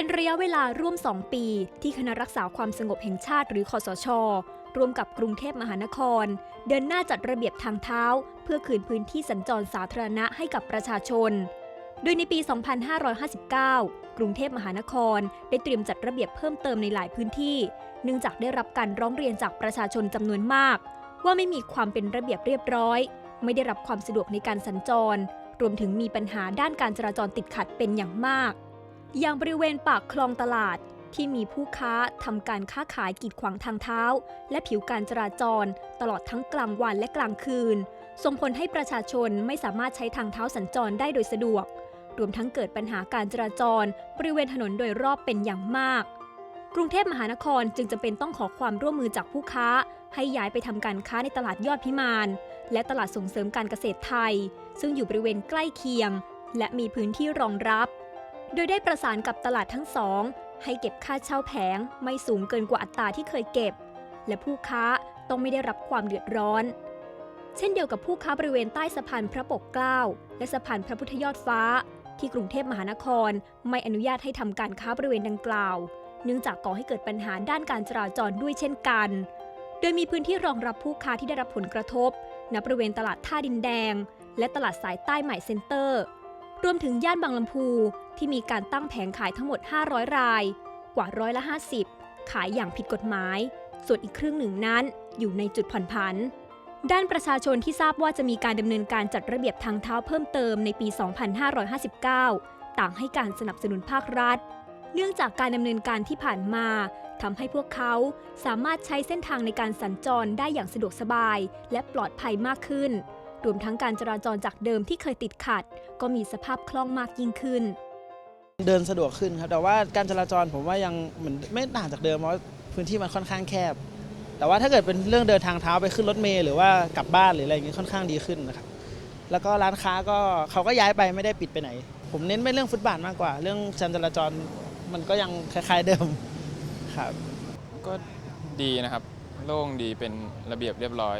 เป็นระยะเวลาร่วม 2 ปี ที่คณะรักษาความสงบแห่งชาติหรือคอสช ร่วมกับกรุงเทพมหานคร เดินหน้าจัดระเบียบทางเท้า เพื่อคืนพื้นที่สัญจรสาธารณะให้กับประชาชน โดยในปี 2559 กรุงเทพมหานคร ได้เตรียมจัดระเบียบเพิ่มเติมในหลายพื้นที่ เนื่องจากได้รับการร้องเรียนจากประชาชนจำนวนมาก ว่าไม่มีความเป็นระเบียบเรียบร้อย ไม่ได้รับความสะดวกในการสัญจร รวมถึงมีปัญหาด้านการจราจรติดขัดเป็นอย่างมาก อย่างบริเวณปากคลองตลาดที่มีผู้ค้าทำการค้าขายกีดขวางทางเท้า และผิวการจราจร ตลอดทั้งกลางวันและกลางคืน ส่งผลให้ประชาชนไม่สามารถใช้ทางเท้าสัญจรได้โดยสะดวก รวมทั้งเกิดปัญหาการจราจร บริเวณถนนโดยรอบเป็นอย่างมาก กรุงเทพมหานครจึงจำเป็นต้องขอความร่วมมือจากผู้ค้า ให้ย้ายไปทำการค้าในตลาดยอดพิมานและตลาดส่งเสริมการเกษตรไทย ซึ่งอยู่บริเวณใกล้เคียง และมีพื้นที่รองรับ โดยได้ประสานกับตลาดทั้งสอง ให้เก็บค่าเช่าแผงไม่สูงเกินกว่าอัตราที่เคยเก็บ และผู้ค้าต้องไม่ได้รับความเดือดร้อน เช่นเดียวกับผู้ค้าบริเวณใต้สะพานพระปกเกล้า และสะพานพระพุทธยอดฟ้า ที่กรุงเทพมหานคร ไม่อนุญาตให้ทำการค้าบริเวณดังกล่าว เนื่องจากก่อให้เกิดปัญหาด้านการจราจรด้วยเช่นกัน โดยมีพื้นที่รองรับผู้ค้าที่ได้รับผลกระทบณบริเวณตลาดท่าดินแดง และตลาดสายใต้ใหม่เซ็นเตอร์ รวมถึงย่านบางลำพูที่มีการตั้งแผงขายทั้งหมด 500 ราย กว่าร้อยละ 50 ขายอย่างผิดกฎหมาย ส่วนอีกครึ่งหนึ่งนั้นอยู่ในจุดผ่อนผัน ด้านประชาชนที่ทราบว่าจะมีการดำเนินการจัดระเบียบทางเท้าเพิ่มเติมในปี 2559 ต่างให้การสนับสนุนภาครัฐ เนื่องจากการดำเนินการที่ผ่านมาทำให้พวกเขาสามารถใช้เส้นทางในการสัญจรได้อย่างสะดวกสบาย และปลอดภัยมากขึ้น รวมทั้งการจราจรจากเดิมที่เคยติดขัด ก็มีสภาพคล่องมากยิ่งขึ้น เดินสะดวกขึ้นครับ แต่ว่าการจราจรผมว่ายังเหมือนไม่ต่างจากเดิมเพราะพื้นที่มันค่อนข้างแคบ แต่ว่าถ้าเกิดเป็นเรื่องเดินทางเท้าไปขึ้นรถเมล์หรือว่ากลับบ้านหรืออะไรอย่างงี้ค่อนข้างดีขึ้นนะครับแล้วก็ร้านค้าก็เขาก็ย้ายไปไม่ได้ปิดไปไหน ผมเน้นไปเรื่องฟุตบาทมากกว่า เรื่องการจราจรมันก็ยังคล้าย ๆเดิมครับ ก็ดีนะครับ โล่งดีเป็นระเบียบเรียบร้อย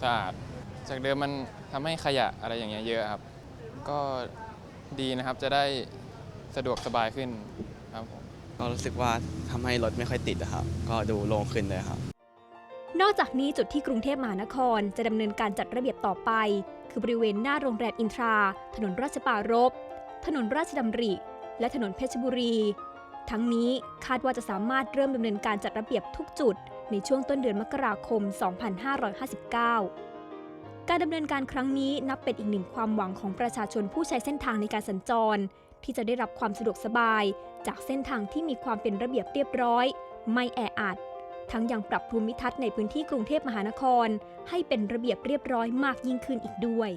สะอาด จากเดิมมันทำให้ขยะอะไรอย่างเงี้ยเยอะครับ ก็ดีนะครับจะได้สะดวกสบายขึ้นครับผม ก็รู้สึกว่าทำให้รถไม่ค่อยติดอะครับ ก็ดูโล่งขึ้นเลยครับ นอกจากนี้จุดที่กรุงเทพมหานครจะดำเนินการจัดระเบียบต่อไป คือบริเวณหน้าโรงแรมอินทรา ถนนราชปารภถนนราชดำริ และถนนเพชรบุรี ทั้งนี้คาดว่าจะสามารถเริ่มดำเนินการจัดระเบียบทุกจุด ในช่วงต้นเดือนมกราคม 2559 การดำเนินการครั้งนี้นับเป็นอีกหนึ่งความหวังของประชาชนผู้ใช้เส้นทางในการสัญจร ที่จะได้รับความสะดวกสบาย จากเส้นทางที่มีความเป็นระเบียบเรียบร้อย ไม่แออัด ทั้งยังปรับภูมิทัศน์ในพื้นที่กรุงเทพมหานคร ให้เป็นระเบียบเรียบร้อยมากยิ่งขึ้นอีกด้วย